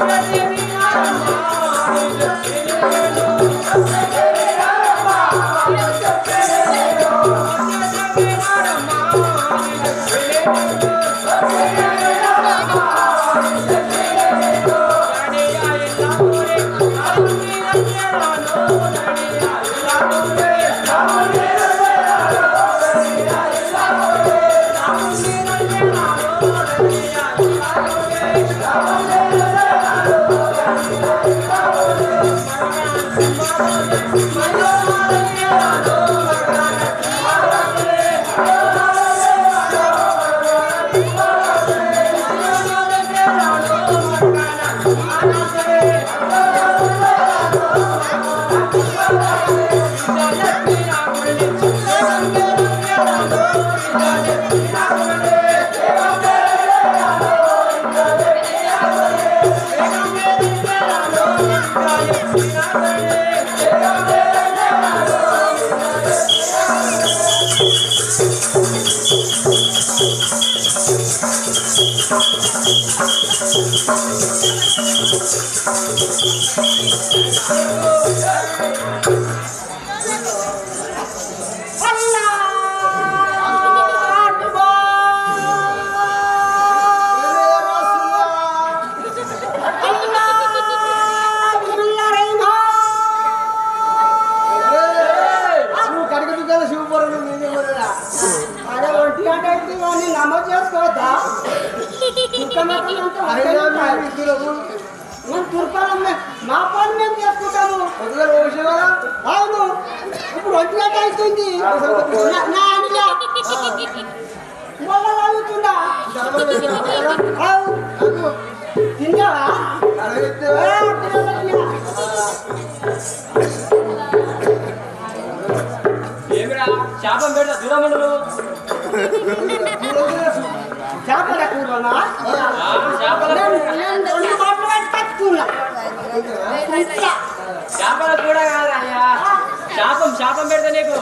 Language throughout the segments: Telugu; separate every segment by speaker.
Speaker 1: I'm Hallelujah! Hallelujah! నువ్వు
Speaker 2: ఏమిరా శాపం పెడతా
Speaker 1: చేపల కూరనా
Speaker 2: చేపల చేపల కూడా కాదు అయ్యా శాపం శాపం పెడతా నీకు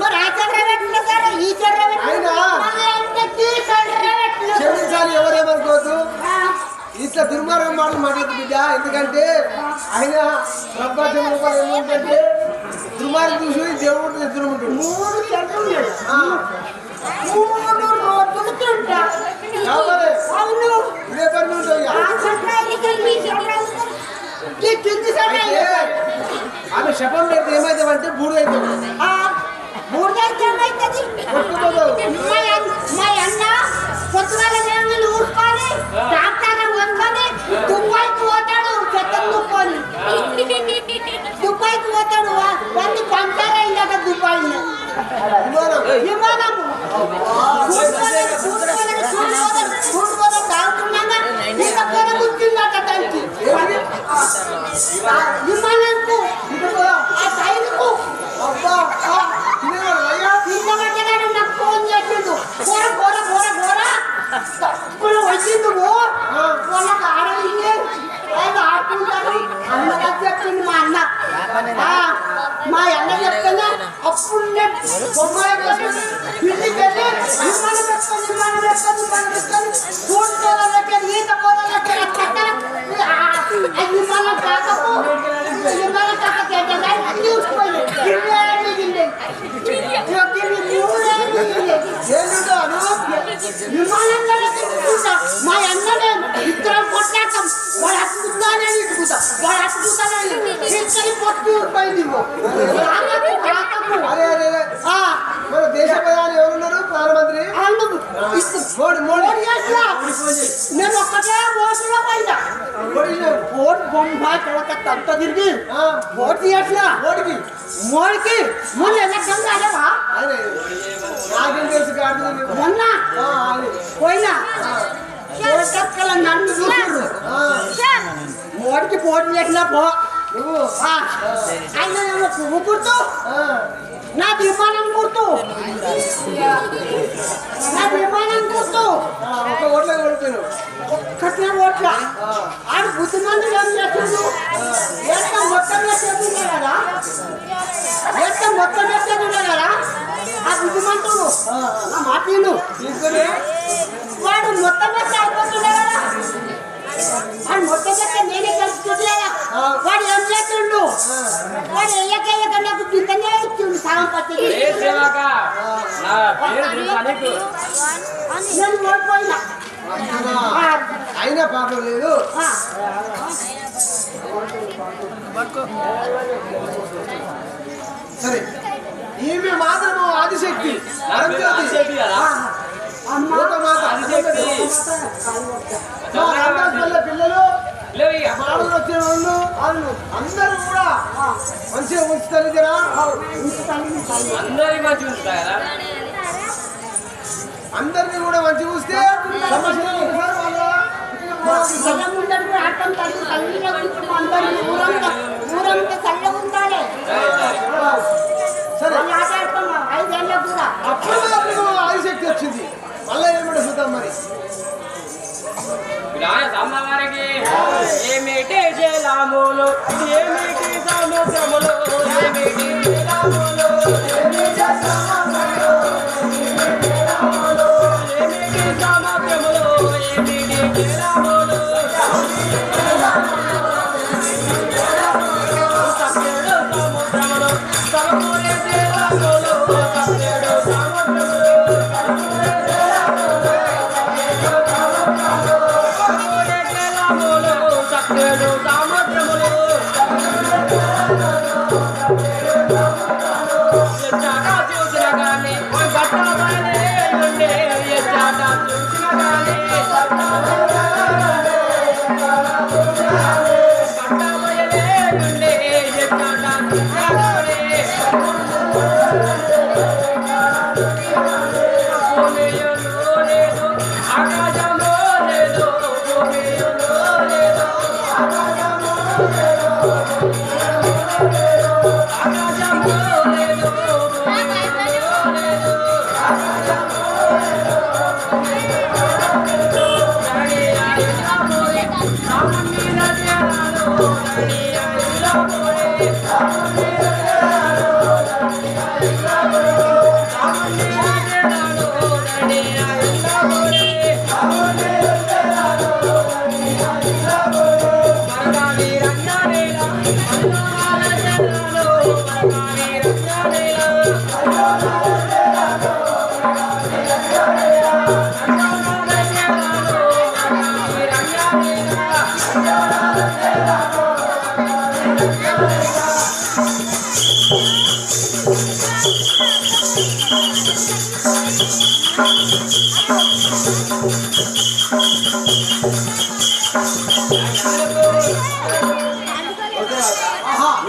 Speaker 1: మరి ఆ సరే ఈ చెట్ల
Speaker 3: ఇట్లా దుర్మార్గం మాటలు మాట్లాడదు బిడ్డ. ఎందుకంటే ఆయన రూపాయలు ఏమంటే దుర్మార్గం చూసి దేవుడు ఎదురు ఉంటుంది
Speaker 1: మూడు చెట్లు ఉన్నాయి. మూడు రోజులు
Speaker 2: కూర్చుంటా
Speaker 3: కావాలి.
Speaker 2: అవును.
Speaker 3: ఇదే పని ఉంటావు ఇక.
Speaker 2: ఆ చట్టానికి వెళ్ళి చట్టాలు ఈ కింది ఇప్పుడు వాళ్ళకి ఆడవింది వాళ్ళు ఆడుకుంటారు? అన్నగా చెప్పింది మా అన్న. మా అన్న చెప్తున్నా అప్పుడు ఇంటికి వెళ్ళి విమానం పెట్టుకొని ఈత కాకపో కాకపోతే చూసుకోలేదు పోయింది
Speaker 3: అరే అరే మన దేశ ప్రధాని ఎవరున్నారు? ప్రధానమంత్రి? మోడీ మోడీ.
Speaker 2: నేను ఒక్కటే ఓటులో పోయినా. ఓటు బొమ్మాయి కలకత్తా అంతా తిరిగి ఓటు తీయట్లా
Speaker 3: మోడీకి?
Speaker 2: మోడికి మొన్న ఎలక్షన్ కాలేవా
Speaker 3: నాకేం తెలుసు కాదు
Speaker 2: మొన్న. పోయినా. నన్ను చూసిండ్రు
Speaker 3: ఆ,
Speaker 2: మోడికి పోటీ చేసినా పో.
Speaker 3: నువ్వు
Speaker 2: ఆయన పువ్వు గుర్తు నా విమానం గుర్తు నా విమానం గుర్తు
Speaker 3: ఆ, ఒక్క ఓట్లే ఓడిపోయినావు
Speaker 2: ఓట్ల ఆడు బుద్ధిమంతులు ఏం చేస్తున్నాడు ఎంత మొత్తం చేస్తుండే కదా ఎంత మొత్తం చేస్తుండే కదా. ఆ బుద్ధిమంతుడు నా మాట వాడు మొత్తం చేస్తే కదా వాడు మొత్తం చేస్తే నేనే కలుపుతుండే వాడు ఏం చేస్తుండు? వాడు ఎయ్యకెయ్యక నాకు కిందనే ఇచ్చిండు సగం నేను ఓడిపోయినా.
Speaker 3: అయినా పాపం లేదు. సరే ఈమె మాత్రము ఆదిశక్తి
Speaker 1: నా పేరు ఆదిశక్తి కదా?
Speaker 2: అమ్మ.
Speaker 3: లోకమాత
Speaker 1: ఆదిశక్తి.
Speaker 3: మా ఆంధ్రప్రదేశ్ పిల్లలు అందరూ కూడా మంచిగా ఉంచుతారు జరా.
Speaker 1: అందరికి మంచి కదా
Speaker 3: అందరినీ కూడా మంచిగా ఉంచితే సమస్యలు ఒకసారి వాళ్ళ.
Speaker 1: జలాములు ఏమిటి సముద్రములు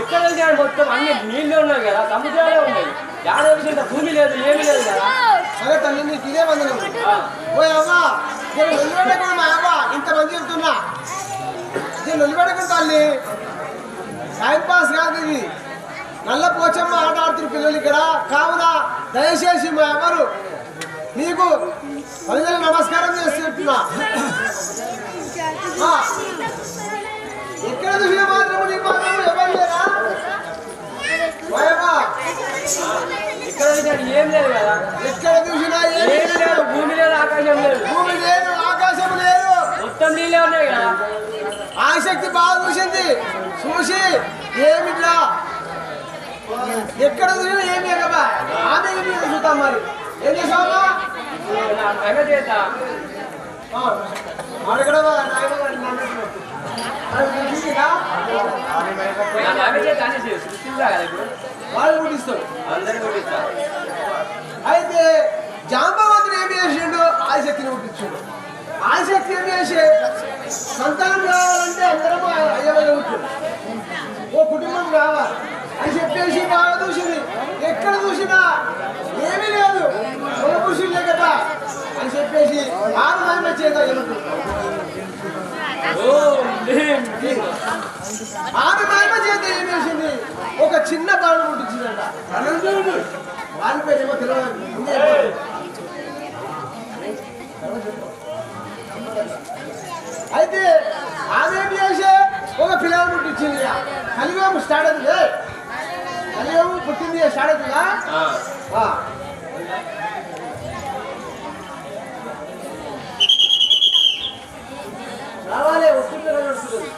Speaker 1: ఎక్కడ వెళ్తే మొత్తం అన్ని నీళ్ళే ఉన్నాయి కదా సముద్రాలే ఉన్నాయి. భూమి లేదు ఏమీ లేదు కదా.
Speaker 3: సరే తల్లి నీకు ఇదే అవ్వా నేను మా అవ్వ ఇంత మంది చెప్తున్నా. నేను నిలబెట్టకుండా తల్లి. టైం పాస్ కాదు ఇది. నల్ల పోచమ్మ ఆట ఆడుతున్న పిల్లలు ఇక్కడ. కావున దయచేసి మా అమ్మరు నీకు పదివేల నమస్కారం చేసి చెప్తున్నా ఆ, ఎక్కడ చూసినా మాత్రం నీ మాత్రం ఎవరు లేరా?
Speaker 1: ఏం లేదు కదా.
Speaker 3: ఎక్కడ చూసినా
Speaker 1: లేదు భూమి లేదు ఆకాశం లేదు.
Speaker 3: భూమి లేదు ఆకాశం లేదు.
Speaker 1: మొత్తం నీళ్ళే ఉన్నాయి కదా.
Speaker 3: ఆసక్తి బాగా చూసింది. చూసి ఏమిట్లా? ఎక్కడ చూసినా ఏమి కదా ఆమె మీద చూద్దాం మరి. ఏం చేసావా అడగడవా వాళ్ళు పుట్టిస్తాడు అయితే జాంబవంతుడు ఏం చేసిండు? ఆశక్తిని పుట్టించాడు ఆశక్తి ఏం చేసి? సంతానం కావాలంటే అందరం అయ్యవయ్య ఉంటుంది ఓ కుటుంబం కావాలి అని చెప్పేసి బాగా చూసింది ఎక్కడ చూసినా ఏమీ లేదు. ఒక పురుషులే కదా అని చెప్పేసి ఆరు మంది చేత
Speaker 1: ఆరు భీమ్,
Speaker 3: చేత ఏం చేసింది? ఒక చిన్న బాలు పుట్టించిందంట వాళ్ళ పేరు ఏమో తెలియదు అయితే ఆమె ఏం చేసే? ఒక పిల్లలు పుట్టించింది కలియుగం స్టార్ట్ అవుతుంది కలియుగం పుట్టింది ఆ. రావాలి వస్తుంది నడుస్తుంది.